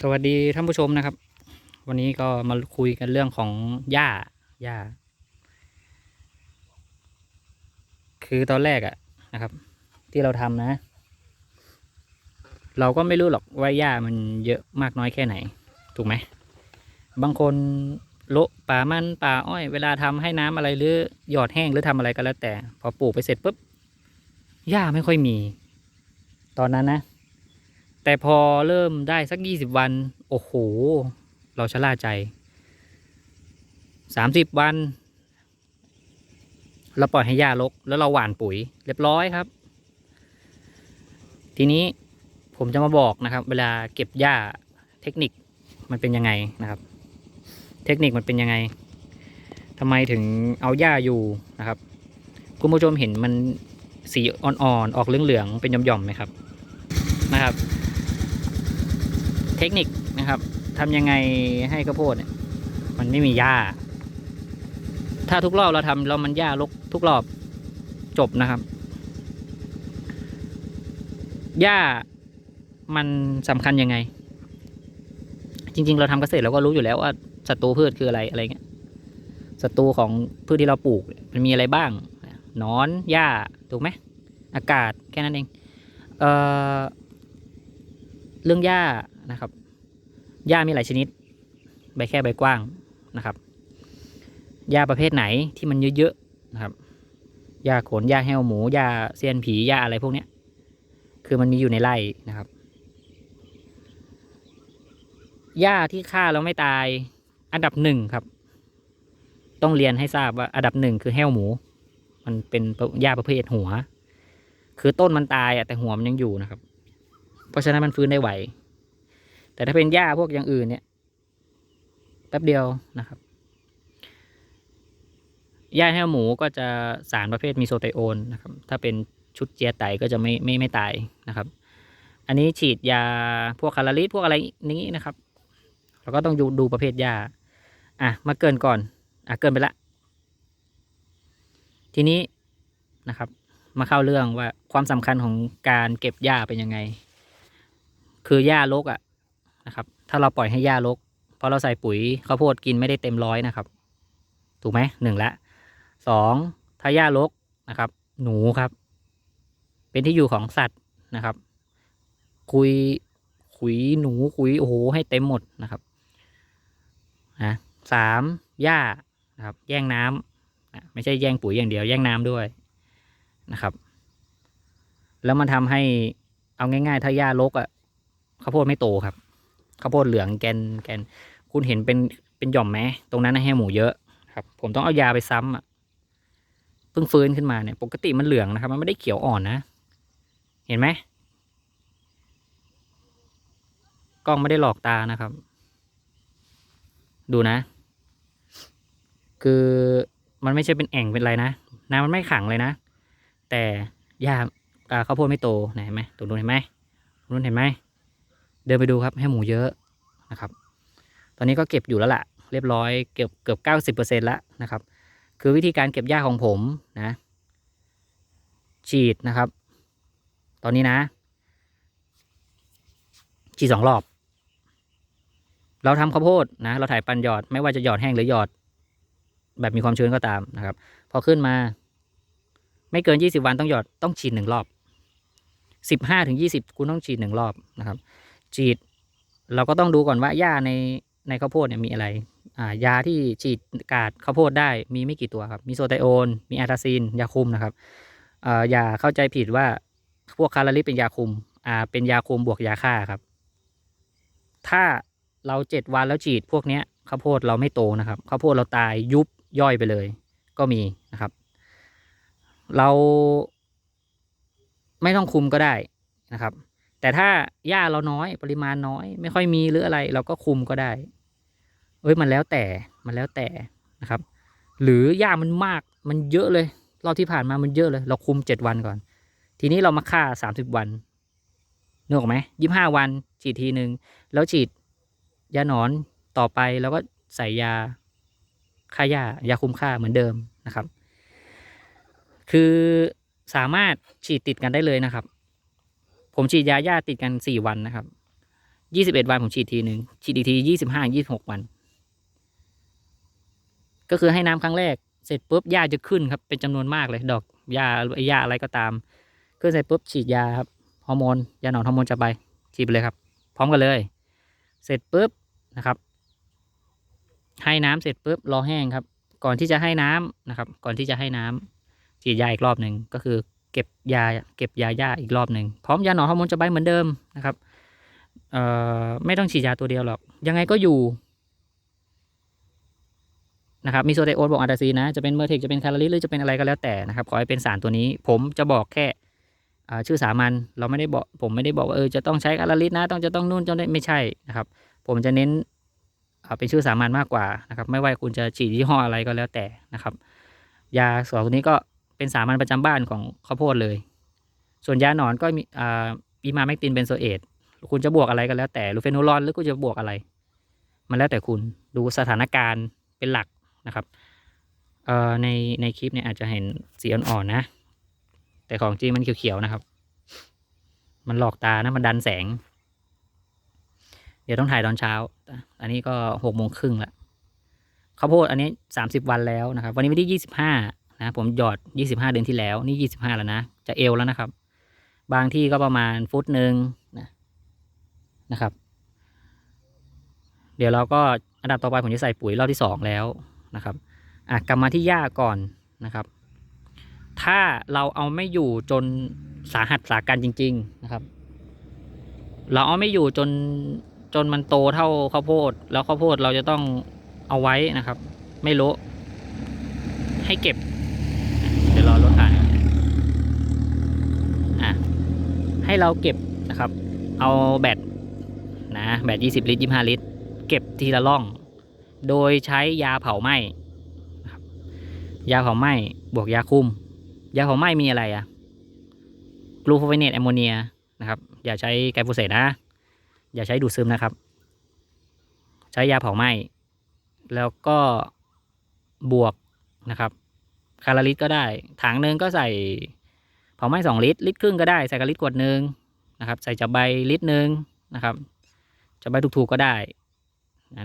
สวัสดีท่านผู้ชมนะครับ วันนี้ก็มาคุยกันเรื่องของหญ้าหญ้า คือตอนแรกอะนะครับ ที่เราทำนะ เราก็ไม่รู้หรอกว่าหญ้ามันเยอะมากน้อยแค่ไหน ถูกไหม บางคนโละป่ามันป่าอ้อย เวลาทำให้น้ำอะไรหรือหยอดแห้งหรือทำอะไรก็แล้วแต่ พอปลูกไปเสร็จปุ๊บหญ้าไม่ค่อยมี ตอนนั้นนะ แต่พอเริ่มได้สักยี่สิบวัน โอ้โห เราชะล่าใจสามสิบวัน เราปล่อยให้หญ้ารก แล้วเราหว่านปุ๋ยเรียบร้อยครับ ทีนี้ผมจะมาบอกนะครับ เวลาเก็บหญ้าเทคนิคมันเป็นยังไงนะครับ เทคนิคมันเป็นยังไงทำไมถึงเอาหญ้าอยู่นะครับ คุณผู้ชมเห็นมันสีอ่อนๆออกเหลืองๆเป็นหย่อมๆไหมครับนะครับ เทคนิคนะครับทำยังไงให้ข้าวโพดเนี่ย มันไม่มีหญ้า ถ้าทุกรอบเราทำแล้วมันหญ้ารกทุกรอบจบนะครับหญ้ามันสำคัญยังไง จริง ๆ เราทำเกษตรเราก็รู้อยู่แล้วว่าศัตรูพืชคืออะไรอะไรเงี้ยศัตรูของพืชที่เราปลูกมันมีอะไรบ้างนอนหญ้าถูกไหมอากาศแค่นั้นเองเออเรื่องหญ้า นะครับ หญ้ามีหลายชนิด ใบแค่ใบกว้างนะครับ หญ้าประเภทไหนที่มันเยอะๆนะครับ หญ้าขน หญ้าแห้วหมู หญ้าเซียนผี หญ้าอะไรพวกเนี้ย คือมันมีอยู่ในไร่นะครับ หญ้าที่ฆ่าแล้วไม่ตาย อันดับหนึ่งครับ ต้องเรียนให้ทราบว่าอันดับหนึ่งคือแห้วหมู มันเป็นหญ้าประเภทหัว คือต้นมันตายอะแต่หัวมันยังอยู่นะครับ เพราะฉะนั้นมันฟื้นได้ไหว แต่ถ้าเป็นหญ้าพวกอย่างอื่นเนี่ยแป๊บเดียวนะครับหญ้าแห้วหมูก็จะสารประเภทมีโซไตโอนนะครับ ถ้าเป็นชุดเจียไตก็จะไม่ไม่ไม่ตายนะครับ อันนี้ฉีดยาพวกคาราลิสพวกอะไรนี้นะครับ เราก็ต้องดูดูประเภทหญ้าอะ มาเกินก่อน อะเกินไปละ ทีนี้นะครับ มาเข้าเรื่องว่าความสำคัญของการเก็บหญ้าเป็นยังไง คือหญ้ารกอะ นะครับ ถ้าเราปล่อยให้หญ้ารกเพราะเราใส่ปุ๋ยข้าวโพดกินไม่ได้เต็มร้อยนะครับ ถูกไหมหนึ่งละสองถ้าหญ้ารกนะครับ หนูครับ เป็นที่อยู่ของสัตว์นะครับ คุยขุยหนูขุยโอ้โหให้เต็มหมดนะครับนะสามหญ้านะครับ แย่งน้ำไม่ใช่แย่งปุ๋ยอย่างเดียว แย่งน้ำด้วยนะครับ แล้วมันทำให้เอาง่าย ๆ ถ้าหญ้ารกอะ่ะข้าวโพดไม่โตครับ ข้าวโพดเหลืองแกนแกน คุณเห็นเป็นเป็นหย่อมไหมตรงนั้นนะให้หมูเยอะครับ ผมต้องเอายาไปซ้ำอะเพิ่งฟื้นขึ้นมาเนี่ย ปกติมันเหลืองนะครับ มันไม่ได้เขียวอ่อนนะ เห็นไหมกล้องไม่ได้หลอกตานะครับ ดูนะ คือมันไม่ใช่เป็นแอ่งเป็นอะไรนะน้ำมันไม่ขังเลยนะ แต่หญ้าอ่าข้าวโพดไม่โตไหนเห็นไหมตรงนู้นเห็นไหมตรงนู้นเห็นไหม เดินไปดูครับให้หมูเยอะนะครับ ตอนนี้ก็เก็บอยู่แล้วล่ะเรียบร้อยเกือบเกือบเก้าสิบเปอร์เซ็นต์แล้วนะครับ คือวิธีการเก็บหญ้าของผมนะ ฉีดนะครับ ตอนนี้นะ ฉีดสองรอบ เราทำข้าวโพดนะ เราถ่ายปันหยอด ไม่ว่าจะหยอดแห้งหรือหยอด แบบมีความชื้นก็ตามนะครับ พอขึ้นมา ไม่เกินยี่สิบวันต้องหยอดต้องฉีดหนึ่งรอบสิบห้าถึงยี่สิบคุณต้องฉีดหนึ่งรอบนะครับ ฉีด เราก็ต้องดูก่อนว่าหญ้าในในข้าวโพดเนี่ยมีอะไรอ่ายาที่ฉีดกาดข้าวโพดได้มีไม่กี่ตัวครับ มีโซไตโอน มีอาทาซินยาคุมนะครับอ่ออย่าเข้าใจผิดว่าพวกคาราลิสเป็นยาคุมอ่าเป็นยาคุมบวกยาฆ่าครับ ถ้าเราเจ็ดวันแล้วฉีดพวกเนี้ยข้าวโพดเราไม่โตนะครับข้าวโพดเราตายยุบย่อยไปเลย ก็มีนะครับ เราไม่ต้องคุมก็ได้นะครับ แต่ถ้าหญ้าเราน้อยปริมาณน้อย ไม่ค่อยมีหรืออะไร เราก็คุมก็ได้ เอ้ยมันแล้วแต่มันแล้วแต่นะครับ หรือหญ้ามันมากมันเยอะเลยรอบที่ผ่านมามันเยอะเลย เราคุมเจ็ดวันก่อน ทีนี้เรามาฆ่าสามสิบวันนึกออกไหมยี่ห้าวัน ฉีดทีหนึ่งแล้วฉีดยาหนอนต่อไปแล้วก็ใส่ยาฆ่าหญ้ายาคุมฆ่าเหมือนเดิมนะครับ คือสามารถฉีดติดกันได้เลยนะครับ ผมฉีดยาหญ้าติดกันสี่วันนะครับยี่สิบเอ็ดวันผมฉีดทีหนึ่งฉีดอีกทียี่สิบห้ายี่สิบหกวัน ก็คือให้น้ำครั้งแรกเสร็จปุ๊บหญ้าจะขึ้นครับ เป็นจำนวนมากเลย ดอกหญ้าหญ้าอะไรก็ตามขึ้นเสร็จปุ๊บฉีดยาครับฮอร์โมนยาหนอนฮอร์โมนจะไปฉีดไปเลยครับ พร้อมกันเลย เสร็จปุ๊บนะครับ ให้น้ำเสร็จปุ๊บรอแห้งครับ ก่อนที่จะให้น้ำนะครับ ก่อนที่จะให้น้ำฉีดยาอีกรอบหนึ่งก็คือ เก็บยาเก็บยาหญ้าอีกรอบหนึ่งพร้อมยาหนอนฮอร์โมนจะไปเหมือนเดิมนะครับเอ่อไม่ต้องฉีดยาตัวเดียวหรอก ยังไงก็อยู่นะครับมีโซไดโอนบอกอันตาซีนะ จะเป็นเมอร์เทคจะเป็นคาราลิสหรือจะเป็นอะไรก็แล้วแต่นะครับ ขอให้เป็นสารตัวนี้ ผมจะบอกแค่ชื่อสามัญเราไม่ได้บอกผมไม่ได้บอกว่าเออจะต้องใช้คาราลิสนะ ต้องจะต้องนู่นจะไม่ใช่นะครับ ผมจะเน้นเป็นชื่อสามัญมากกว่านะครับ ไม่ว่าคุณจะฉีดยี่ห้ออะไรก็แล้วแต่นะครับ ยาสองตัวนี้ก็ เป็นสามัญประจำบ้านของข้าวโพดเลย ส่วนยาหนอนก็มีอ่าอีมาแมกตินเบนโซเอตคุณจะบวกอะไรก็แล้วแต่หรือเฟโนลอนหรือคุณจะบวกอะไร มันแล้วแต่คุณดูสถานการณ์เป็นหลักนะครับเอ่อในในคลิปเนี่ยอาจจะเห็นสีอ่อนๆนะ แต่ของจริงมันเขียวๆนะครับ มันหลอกตานะมันดันแสง เดี๋ยวต้องถ่ายตอนเช้า อันนี้ก็หกโมงครึ่งละข้าวโพดอันนี้สามสิบวันแล้วนะครับ วันนี้วันที่ยี่สิบห้า นะผมหยอดยี่สิบห้าเดือนที่แล้วนี่ยี่สิบห้าแล้วนะ จะเอวแล้วนะครับ บางที่ก็ประมาณฟุตหนึ่งนะนะครับ เดี๋ยวเราก็อันดับต่อไปผมจะใส่ปุ๋ยรอบที่สองแล้วนะครับอะกลับมาที่หญ้าก่อนนะครับ ถ้าเราเอาไม่อยู่จนสาหัสสากันจริง ๆนะครับ เราเอาไม่อยู่จนจนมันโตเท่าข้าวโพด แล้วข้าวโพดเราจะต้องเอาไว้นะครับ ไม่รู้ให้เก็บ เดี๋ยวรอรถผ่านก่อนอะ ให้เราเก็บนะครับ เอาแบตนะแบต20 ลิตร 25 ลิตร เก็บทีละล่อง โดยใช้ยาเผาไหม้ยาเผาไหม้บวกยาคุม ยาเผาไหม้มีอะไรอะกลูโฟเวเนตแอมโมเนียนะครับ อย่าใช้ไกลโฟเสตนะ อย่าใช้ดูดซึมนะครับ ใช้ยาเผาไหม้แล้วก็บวกนะครับคาราลิตก็ได้ ถังหนึ่งก็ใส่ ผาไม้สองลิตร ลิตรครึ่งก็ได้ ใส่กะลิตรขวดหนึ่งนะครับ ใส่จับใบลิตรหนึ่งนะครับจับใบถูกๆก็ได้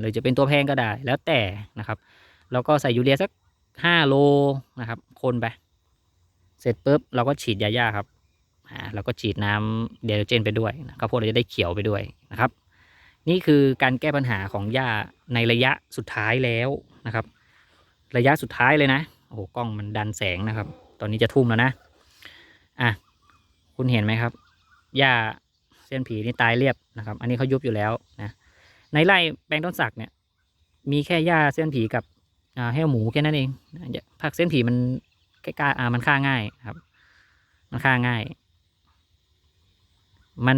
หรือจะเป็นตัวแพงก็ได้ แล้วแต่นะครับ แล้วก็ใส่ยูเรียสักห้าโลนะครับ คนไป เสร็จปุ๊บเราก็ฉีดยาหญ้าครับอ่าเราก็ฉีดน้ำเดลเจนไปด้วยนะข้าวโพดเราจะได้เขียวไปด้วยนะครับ นี่คือการแก้ปัญหาของหญ้าในระยะสุดท้ายแล้วนะครับ ระยะสุดท้ายเลยนะ โอ้โห กล้องมันดันแสงนะครับ ตอนนี้จะทุ่มแล้วนะ อะคุณเห็นไหมครับหญ้าเส้นผีนี่ตายเรียบนะครับ อันนี้เขายุบอยู่แล้วนะในไร่แปลงต้นสักเนี่ย มีแค่หญ้าเส้นผีกับแห้วหมูแค่นั้นเองผักเส้นผีมันใกล้ๆอ่ามันฆ่าง่ายครับ มันฆ่าง่าย มัน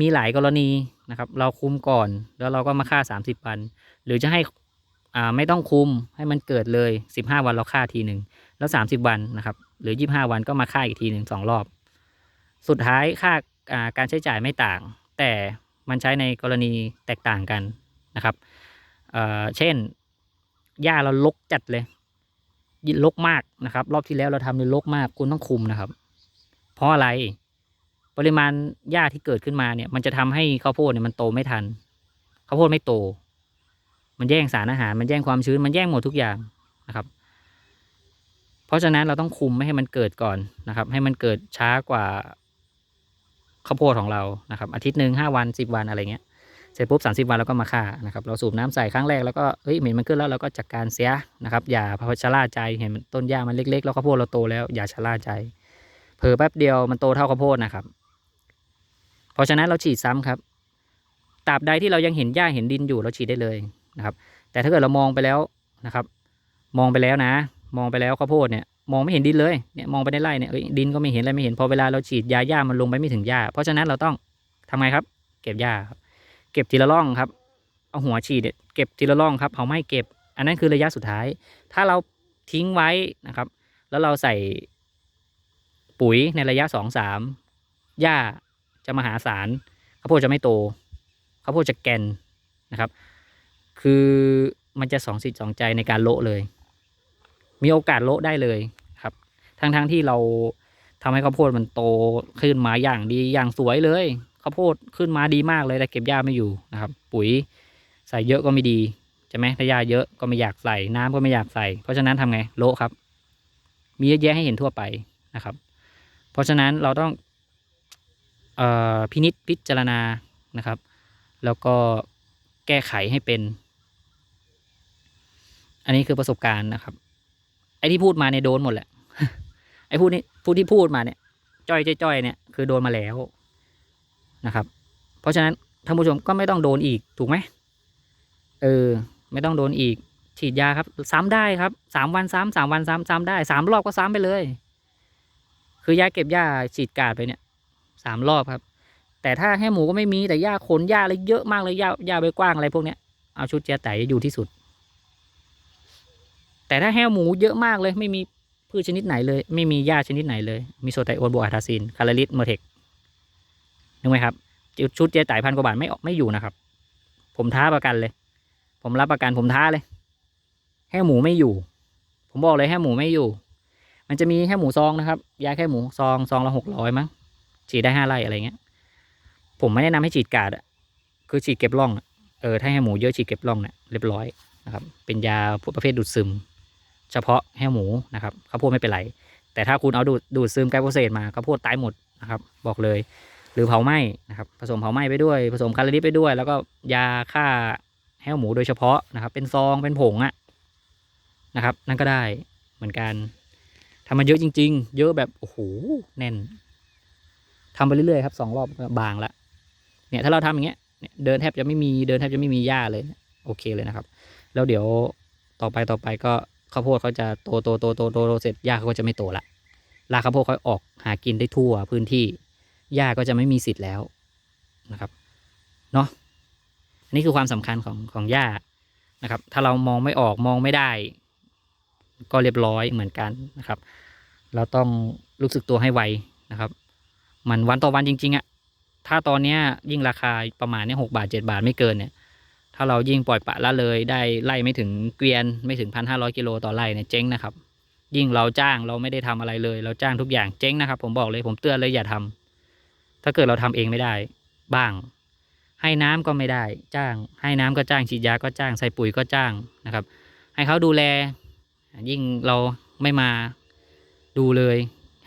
มีหลายกรณีนะครับ เราคุมก่อนแล้วเราก็มาฆ่าสามสิบวัน หรือจะให้อ่าไม่ต้องคุมให้มันเกิดเลยสิบห้าวันเราฆ่าทีหนึ่ง แล้วสามสิบวันนะครับ หรือยี่ห้าวันก็มาฆ่าอีกทีหนึ่งสองรอบ สุดท้ายค่าการใช้จ่ายไม่ต่าง แต่มันใช้ในกรณีแตกต่างกันนะครับเเช่นหญ้าเราลกจัดเลยลกมากนะครับ รอบที่แล้วเราทำเลยลกมากคุณต้องคุมนะครับ เพราะอะไรปริมาณหญ้าที่เกิดขึ้นมาเนี่ย มันจะทำให้ข้าวโพดเนี่ยมันโตไม่ทันข้าวโพดไม่โต มันแย่งสารอาหาร มันแย่งความชื้น มันแย่งหมดทุกอย่างนะครับ เพราะฉะนั้นเราต้องคุมไม่ให้มันเกิดก่อนนะครับ ให้มันเกิดช้ากว่าข้าวโพดของเรานะครับ อาทิตย์หนึ่งห้าวันสิบวันอะไรเงี้ยเสร็จปุ๊บสามสิบวันเราก็มาฆ่านะครับ เราสูบน้ำใส่ครั้งแรกแล้วก็เฮ้ยเหม็นมันขึ้นแล้วเราก็จัดการเสียนะครับ อย่าพะชะล่าใจเห็นมันต้นหญ้ามันเล็ก ๆ แล้วข้าวโพดเราโตแล้วอย่าชะล่าใจเผลอแป๊บเดียวมันโตเท่าข้าวโพดนะครับ เพราะฉะนั้นเราฉีดซ้ำครับตราบใดที่เรายังเห็นหญ้าเห็นดินอยู่เราฉีดได้เลยนะครับ แต่ถ้าเกิดเรามองไปแล้วนะครับ มองไปแล้วนะ มองไปแล้วข้าวโพดเนี่ยมองไม่เห็นดินเลยเนี่ยมองไปในไร่เนี่ยดินก็ไม่เห็นอะไรไม่เห็นพอเวลาเราฉีดยาหญ้ามันลงไปไม่ถึงหญ้า เพราะฉะนั้นเราต้องทำไงครับ เก็บหญ้าเก็บทีละร่องครับ เอาหัวฉีดเนี่ยเก็บทีละร่องครับเขาไหม่เก็บ อันนั้นคือระยะสุดท้าย ถ้าเราทิ้งไว้นะครับ แล้วเราใส่ปุ๋ยในระยะสองสามหญ้าจะมาหาศาลข้าวโพดจะไม่โตข้าวโพดจะแกนนะครับ คือมันจะสองสิทธิ์สองใจในการโละเลย มีโอกาสโละได้เลยครับ ทั้งๆทที่เราทำให้ข้าวโพดมันโตขึ้นมาอย่างดีอย่างสวยเลยข้าวโพดขึ้นมาดีมากเลยแต่เก็บหญ้าไม่อยู่นะครับ ปุ๋ยใส่เยอะก็ไม่ดีใช่ไหมถ้าหญ้าเยอะก็ไม่อยากใส่น้ำก็ไม่อยากใส่ เพราะฉะนั้นทำไงโละครับ มีเยอะแยะให้เห็นทั่วไปนะครับ เพราะฉะนั้นเราต้องออพินิษพิจารณานะครับ แล้วก็แก้ไขให้เป็น อันนี้คือประสบการณ์นะครับ อ้ที่พูดมาเนี่ยโดนหมดแหละ ไอ้พูดนี่พูดที่พูดมาเนี่ยจ้อยจ้อยเนี่ยคือโดนมาแล้วนะครับ เพราะฉะนั้นท่านผู้ชมก็ไม่ต้องโดนอีกถูกไหมเออ ไม่ต้องโดนอีก ฉีดยาครับ ซ้ำได้ครับสามวันซ้ำสามวันซ้ำซ้ำได้สามรอบก็ซ้ำไปเลย คือยาเก็บหญ้าฉีดกาดไปเนี่ยสามรอบครับ แต่ถ้าให้หมูก็ไม่มีแต่หญ้าขนหญ้าอะไรเยอะมากเลยหญ้าหญ้าใบกว้างอะไรพวกเนี้ยเอาชุดเจียไตอยู่ที่สุด แต่ถ้าแห้วหมูเยอะมากเลย ไม่มีพืชชนิดไหนเลย ไม่มีหญ้าชนิดไหนเลย มีโซไตโอนบวกอาทาซินคาราลิสเมอร์เทคนึกไหมครับชุดเจ๊จ่ายพันกว่าบาทไม่ออกไม่อยู่นะครับ ผมท้าประกันเลย ผมรับประกันผมท้าเลย แห้วหมูไม่อยู่ ผมบอกเลยแห้วหมูไม่อยู่ มันจะมีแค่หมูซองนะครับยาแค่หมูซองซองละหกร้อยมั้งฉีดได้ห้าไร่อะไรเงี้ย ผมไม่แนะนำให้ฉีดกาดอะคือฉีดเก็บร่องเออถ้าให้หมูเยอะฉีดเก็บร่องเนี่ยเรียบร้อยนะครับ เป็นยาประเภทดูดซึม เฉพาะแห้วหมูนะครับข้าวโพดไม่เป็นไร แต่ถ้าคุณเอาดูดดูดซึมไกลโพเซตมาข้าวโพดตายหมดนะครับบอกเลย หรือเผาไหม้นะครับผสมเผาไหม้ไปด้วย ผสมคาราลิสไปด้วย แล้วก็ยาฆ่าแห้วหมูโดยเฉพาะนะครับ เป็นซองเป็นผงอะนะครับ นั่นก็ได้เหมือนกันทำมาเยอะจริง ๆ เยอะแบบโอ้โหแน่นทำไปเรื่อยๆครับสองรอบบางละเนี่ยถ้าเราทำอย่างเงี้ยเดินแทบจะไม่มีเดินแทบจะไม่มีหญ้าเลย โอเคเลยนะครับ แล้วเดี๋ยวต่อไปต่อไปก็ ข้าวโพดเขาจะโตโตโตโตโตโตเสร็จหญ้าเขาก็จะไม่โตละรากข้าวโพดเขาออกหากินได้ทั่วพื้นที่หญ้าก็จะไม่มีสิทธิ์แล้วนะครับเนาะอันนี้คือความสำคัญของของหญ้านะครับ ถ้าเรามองไม่ออกมองไม่ได้ ก็เรียบร้อยเหมือนกันนะครับ เราต้องรู้สึกตัวให้ไวนะครับ มันวันต่อวันจริงๆอะถ้าตอนเนี้ยยิ่งราคาประมาณเนี้ยหกบาทเจ็ดบาทไม่เกินเนี่ย ถ้าเรายิ่งปล่อยปะละเลยได้ไล่ไม่ถึงเกวียนไม่ถึงพันห้าร้อยกิโลต่อไร่เนี่ยเจ๊งนะครับ ยิ่งเราจ้างเราไม่ได้ทำอะไรเลย เราจ้างทุกอย่างเจ๊งนะครับ ผมบอกเลยผมเตือนเลยอย่าทำถ้าเกิดเราทำเองไม่ได้ บ้าง ให้น้ำก็ไม่ได้ จ้าง ให้น้ำก็จ้างฉีดยาก็จ้างใส่ปุ๋ยก็จ้างนะครับ ให้เขาดูแล ยิ่งเราไม่มาดูเลย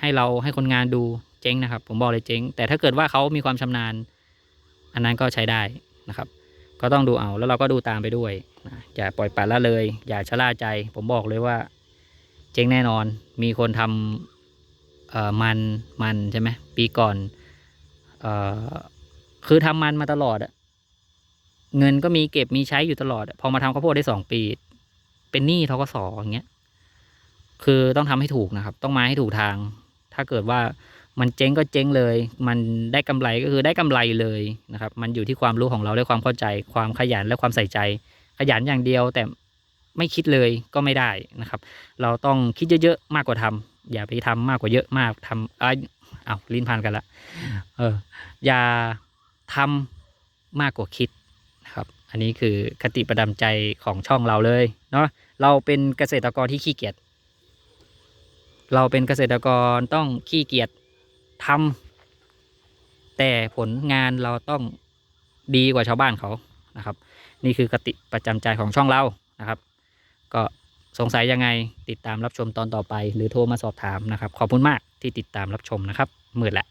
ให้เราให้คนงานดูเจ๊งนะครับ ผมบอกเลยเจ๊ง แต่ถ้าเกิดว่าเขามีความชำนาญ อันนั้นก็ใช้ได้นะครับ ก็ต้องดูเอาแล้วเราก็ดูตามไปด้วยอย่าปล่อยปละละเลย อย่าชะล่าใจ ผมบอกเลยว่า เจ๊งแน่นอน มีคนทำเอ่อมันมันใช่ไหมปีก่อนเอ่อคือทำมันมาตลอดอะเงินก็มีเก็บมีใช้อยู่ตลอด พอมาทำข้าวโพดได้สองปี เป็นหนี้ทกสอย่างเงี้ย คือต้องทำให้ถูกนะครับ ต้องมาให้ถูกทาง ถ้าเกิดว่า มันเจ๊งก็เจ๊งเลย มันได้กำไรก็คือได้กำไรเลยนะครับ มันอยู่ที่ความรู้ของเราและความเข้าใจ ความขยันและความใส่ใจ ขยันอย่างเดียวแต่ไม่คิดเลยก็ไม่ได้นะครับ เราต้องคิดเยอะๆมากกว่าทำอย่าไปทำมากกว่าเยอะมากทำเอ้ยเอาลิ้นพันกันละเอออย่าทำมากกว่าคิดนะครับ อันนี้คือคติประจำใจของช่องเราเลยเนาะเราเป็นเกษตรกรที่ขี้เกียจเราเป็นเกษตรกรต้องขี้เกียจ ทำแต่ผลงานเราต้องดีกว่าชาวบ้านเขานะครับ นี่คือคติประจำใจของช่องเรานะครับ ก็สงสัยยังไงติดตามรับชมตอนต่อไป หรือโทรมาสอบถามนะครับ ขอบคุณมากที่ติดตามรับชมนะครับมืดละ